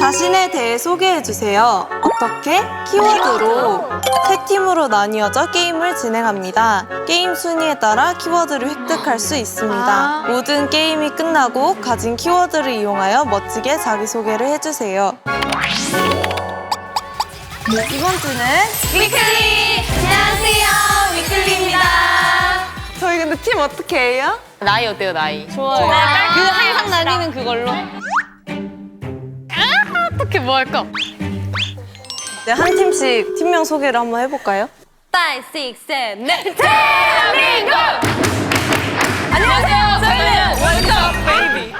자신에 대해 소개해 주세요. 어떻게? 키워드로 세 팀으로 나뉘어져 게임을 진행합니다. 게임 순위에 따라 키워드를 획득할 수 있습니다. 모든 게임이 끝나고 가진 키워드를 이용하여 멋지게 자기소개를 해주세요. 이번 주는 위클리! 안녕하세요. 위클리입니다. 저희 근데 팀 어떻게 해요? 나이 어때요 나이? 좋아요. 그 항상 나뉘는 그걸로. 아 어떻게 뭐 할까? 네, 한 팀씩 팀명 소개를 한번 해볼까요? 5, 6, 7, 8. 대한민국! 안녕하세요. 저희는 월드컵 베이비.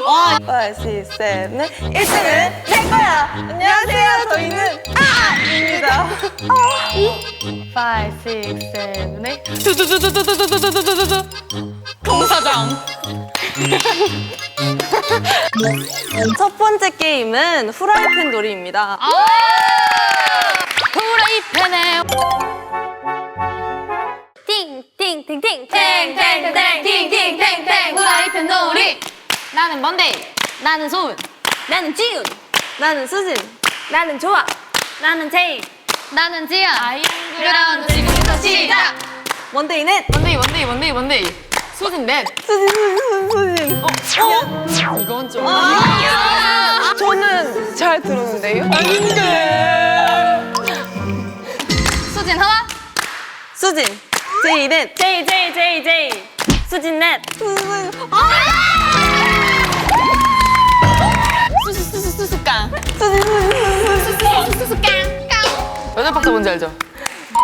5, 6, 7, 8 1등은 내 거야! 안녕하세요, 저희는 아입니다. 5, 6, 7, 8 두두두두두두두두두두두 공사장 첫 번째 게임은 후라이팬 놀이입니다. 아 후라이팬에 띵띵띵띵 땡땡땡 띵띵땡땡 후라이팬 놀이. 나는 먼데이 나는 소은 나는 지훈. 나는 수진. 나는 좋아. 나는 제이. 나는 지연 그럼 지금부터 시작 먼데이는 먼데이 먼데이 먼데이 먼데이 수진 넷 수진, 수진, 수진. 어? 이건 좀 저는 잘 들었는데요? 수진 하나 수진. 제이는 제이 제이 제이 제이. 수진 넷. 수진. 수수수수수깡 수진, 수진. 여덟 박자 뭔지 알죠?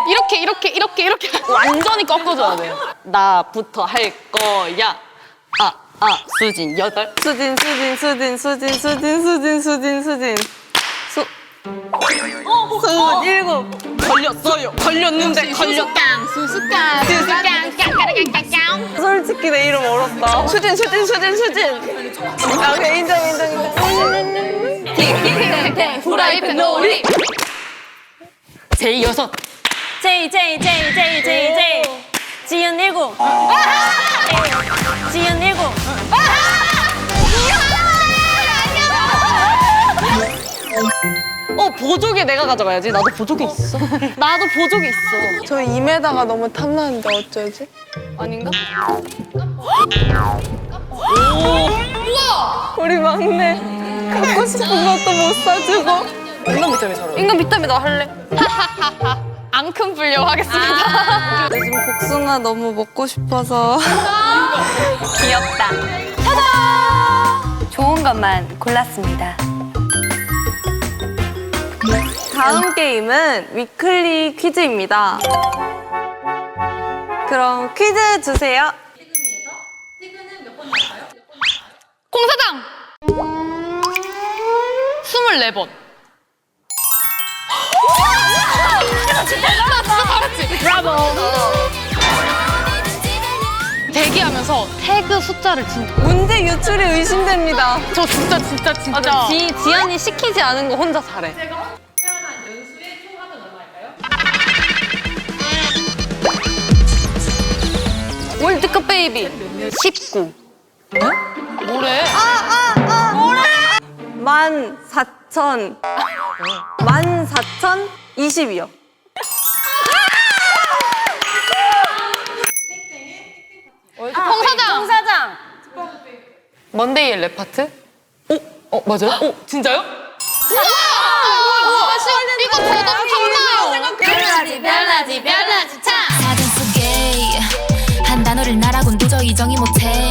이렇게 이렇게 이렇게 이렇게 완전히 꺾어줘야 돼요. 나부터 할 거야. 아, 아, 수진 여덟. 수진, 수진, 수진, 수진, 수진, 수진, 수진, 수진. 수. 수 일곱. 걸렸어요. 걸렸는데 걸렸깡. 수수깡. 수수깡. 깡깡깡깡깡. 솔직히 내 이름 어렵다. 수진, 수진, 수진, 수진. 아, 오케이, 인정, 인정, 인정. 팅팅팅팅 후라이팬 놀이. 제이 여섯. 제이 제이 제이 제이 제이 제이. 지윤 일곱. 지윤 일곱. 어 보조개 내가 가져가야지. 나도 보조개 있어. 나도 보조개 있어. 저 2m가 너무 탐나는데 어쩌지? 아닌가? 우리 막내 갖고 싶은 것도 못 사주고 인간 비타민 잘 어울려. 인간 비타민 나 할래. 앙큼 불려 하겠습니다. 요즘 복숭아 너무 먹고 싶어서 귀엽다. 짜잔! 좋은 것만 골랐습니다. 다음 게임은 위클리 퀴즈입니다 그럼 퀴즈 주세요 공사장! 24번. 나 진짜 잘했지? 브라보! 대기하면서 태그 숫자를 진짜. 문제 유출이 의심됩니다 저 진짜, 진짜, 진짜. 맞아. 지, 지연이 시키지 않은 거 혼자 잘해. 월드컵 베이비 19. 뭐래? 만 사천 만 사천 이십이요 홍사장! 홍사장. 먼데이의 랩 파트? 어? 어, 맞아요? 어, 진짜요? 우와! 우와! 이거 저도 탐나요! 별나지 별나지 별나지 참. 사전 속에 한 단어를 나라곤 도저히 정의 못해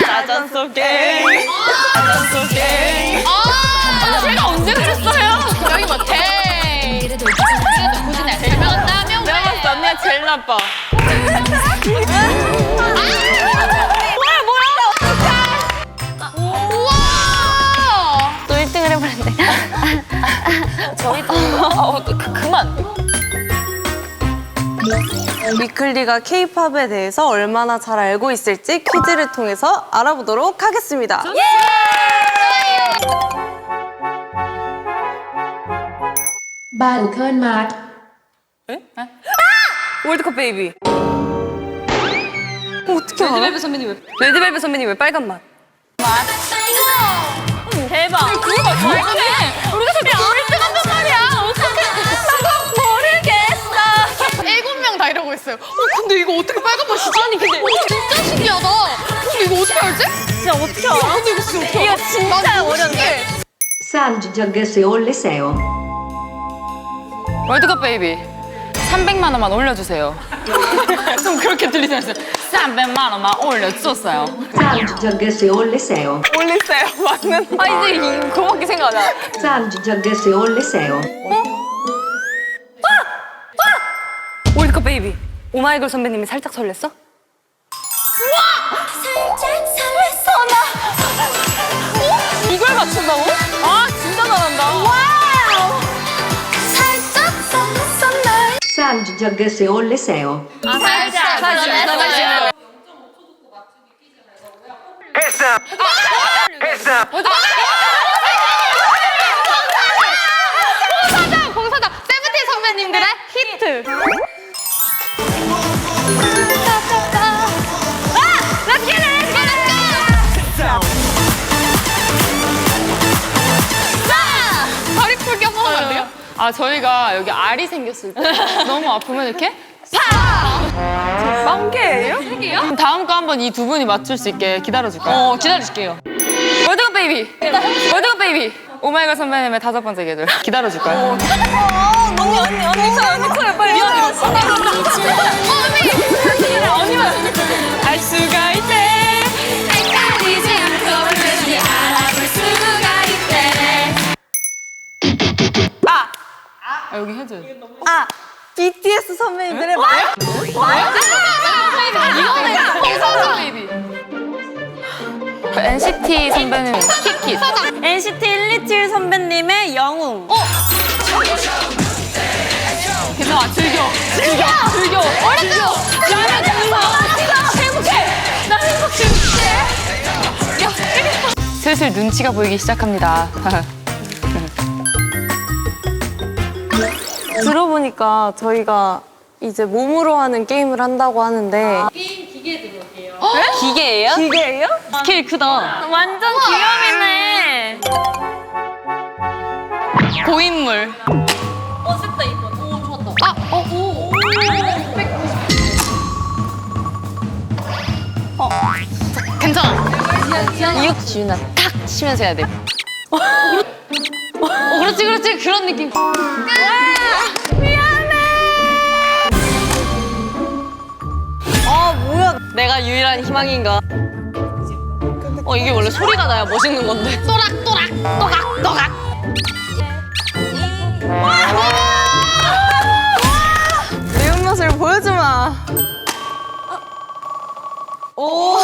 짜잔 속에 짜잔 속에 아, 제가 언제 그랬어 제일 나빠 우와! 또 1등을 해버렸네. 어, 그, 그만. 위클리가 케이팝에 대해서 얼마나 잘 알고 있을지 퀴즈를 통해서 알아보도록 하겠습니다 월드컵 베이비. 어떻게 알아? 레드벨벳 선배님 왜? 레드벨벳 선배님 왜 빨간 맛? 대박. 그거 봐, 잘하네. 우리가 자꾸 1등 한단 말이야. 어떡해. 모르겠어. 일곱 명 다 이러고 있어요. 어, 근데 이거 어떻게 빨간 맛이지? 아니, 근데. 어, 진짜 신기하다. 근데 이거 어떻게 알지? 진짜 어떻게 알아? 근데 이거 진짜 어떻게 이거? 진짜 난 너무 어렵네. 신기해. San Giorgio Liceo. 월드컵 베이비 300만 원만 올려주세요. 좀 그렇게 들리지 않았어요? 300만 원만 올려줬어요. Liceo. 올리세요. 맞는. 아 이제 이- 그거밖에 생각 안 나. Liceo. 월드컵 베이비. 오마이걸 선배님이 살짝 설렜어? 이걸 맞춘다고? San Giorgio Liceo. 아 살짝 살짝 살짝. 공사장 공사장 세븐틴 선배님들의 히트. 아 저희가 여기 알이 생겼을 때 너무 아프면 이렇게 파! 빵개예요? 그럼 다음 거 한번 이 두 분이 맞출 수 있게 기다려줄까요? 어, 기다려줄게요. 월드컵 베이비! 월드컵 베이비! 오마이걸 선배님의 다섯 번째 계절. 기다려줄까요? 언니 언니 언니 저 언니 쳐요 빨리. 미안해. 언니만 알 수가 있대. 아! 여기 해줘요. 아 BTS 선배님들의 말. 이거는 홍사장 베이비. NCT 선배님 키키. NCT 127 선배님의 영웅. 괜찮아 즐겨 즐겨 즐겨 어렸어 나는 즐겨 행복해 나 행복해 슬슬 눈치가 보이기 시작합니다 들어보니까 저희가 이제 몸으로 하는 게임을 한다고 하는데 기계예요? 기계예요? 스케일 크다 완전 귀염이네. 고인물 어쨌다 이번. 오 좋았다. 아, 어, 오. 어, 괜찮아. 이육 지윤아 탁 치면서 해야 돼. 어, 그렇지, 그렇지. 그런 느낌. 아 유일한 희망인가? 어, 이게 원래 소리가 나야 멋있는 건데. 또락, 또락, 또각, 또각. 매운 맛을 보여주마. 오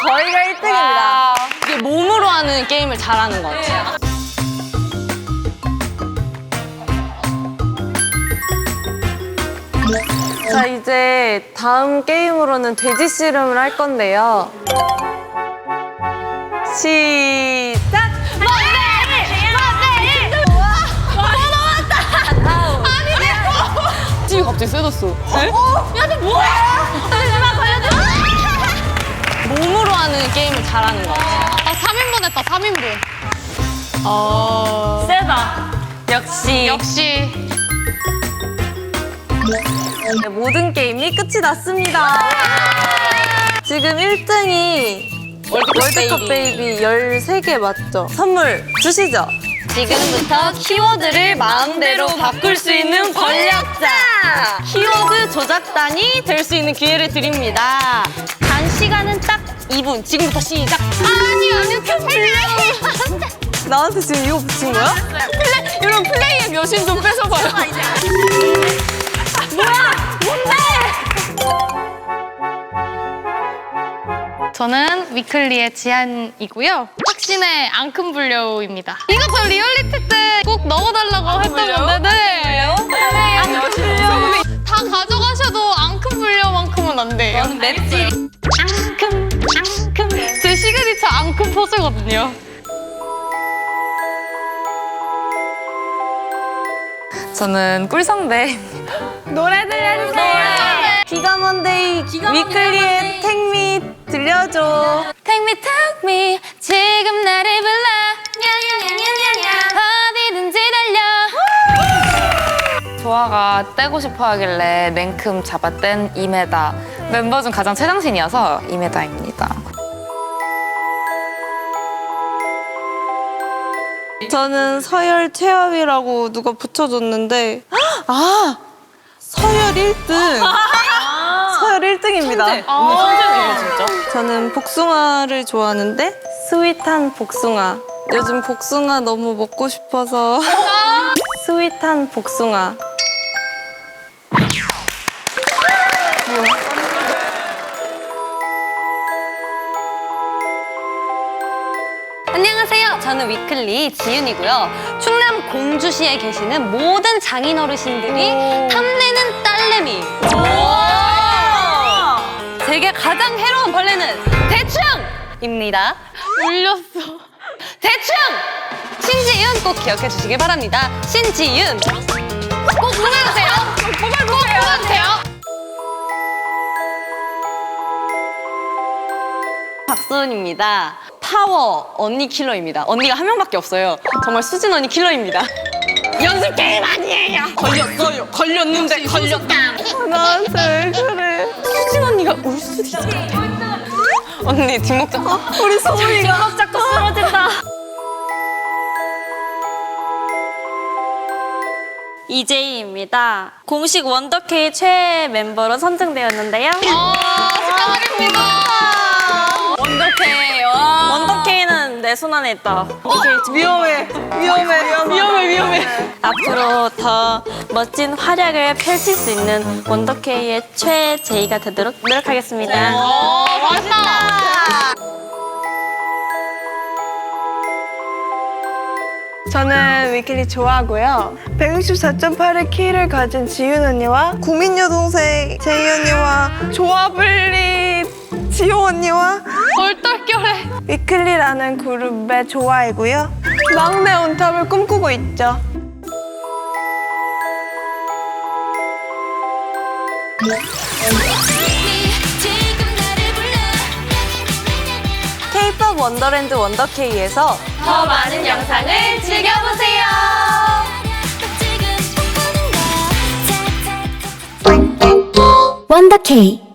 저희가 1등입니다. 아, 이게 몸으로 하는 게임을 잘하는 것 같아요. 자 이제 다음 게임으로는 돼지 씨름을 할 건데요. 시작. 지금 갑자기 세졌어. 야, 너 뭐야? 몸으로 하는 게임을 잘하는 것 같아요. 아, 3인분 했다, 3인분. 어. 세다. 역시. 역시. 네, 모든 게임이 끝이 났습니다. 지금 1등이 월드컵 베이비 13개 맞죠? 선물 주시죠. 지금부터 키워드를 마음대로 바꿀 수 있는 권력자! 키워드 조작단이 될 수 있는 기회를 드립니다. 단 시간은 딱 2분. 지금부터 시작. 아니, 아니, 그 플레이! 나한테 지금 이거 붙인 거야? 플레이, 여러분 플레이의 묘심 좀 뺏어봐요. 저는 위클리의 지안이고요. 확신의 앙큼 불려우입니다. 이거 저 리얼리티 때 꼭 넣어달라고 했던 건데, 네. 앙큼 불려우. 다 가져가셔도 앙큼 불려만큼은 안 돼요. 맵찔. 앙큼, 앙큼. 제 시그니처 앙큼 포즈거든요. 저는 꿀성대. 노래 들려주세요. 기가먼데이 위클리의 택미 들려줘. Take me, take me. 지금 나를 어디든지 달려. 조아가 떼고 싶어 하길래 맨큼 잡아 뗀 2m. 멤버 중 가장 최장신이어서 2m입니다. 저는 서열 최하위라고 누가 붙여줬는데 아 서열 1등. 서열 1등입니다. 선생님이에요, 진짜. 저는 복숭아를 좋아하는데 스윗한 복숭아. 요즘 복숭아 너무 먹고 싶어서. 스윗한 복숭아 저는 위클리 지윤이고요. 충남 공주시에 계시는 모든 장인 어르신들이 탐내는 딸내미. 제게 가장 해로운 벌레는 대충입니다. 울렸어. 대충! 신지윤 꼭 기억해 주시길 바랍니다. 신지윤. 꼭 보내주세요. 꼭 보내주세요. 박소은입니다. 파워 언니 킬러입니다. 언니가 한 명밖에 없어요. 정말 수진 언니 킬러입니다. 연습 게임 아니에요. 걸렸어요. 걸렸는데 걸렸다. 나한테 왜 그래 수진 언니가 울 수도 있어. 언니 뒷목 잡고. 우리 소희가 자꾸 쓰러진다. 이제이입니다. 공식 원더케이 최애 멤버로 선정되었는데요. 축하드립니다. 내 손 안에 있다. 위험해. 위험해. 위험해. 위험해 앞으로 더 멋진 활약을 펼칠 수 있는 원더케이의 최애 제이가 되도록 노력하겠습니다. 저는 위클리 좋아하고요. 164.8의 키를 가진 지윤 언니와 구민 여동생 제이 언니와 조합을리 지호 언니와 얼떨결에. 위클리라는 그룹의 좋아이고요. 막내 온탑을 꿈꾸고 있죠. K-pop 원더랜드 원더케이에서 더 많은 영상을 즐겨보세요. 원더케이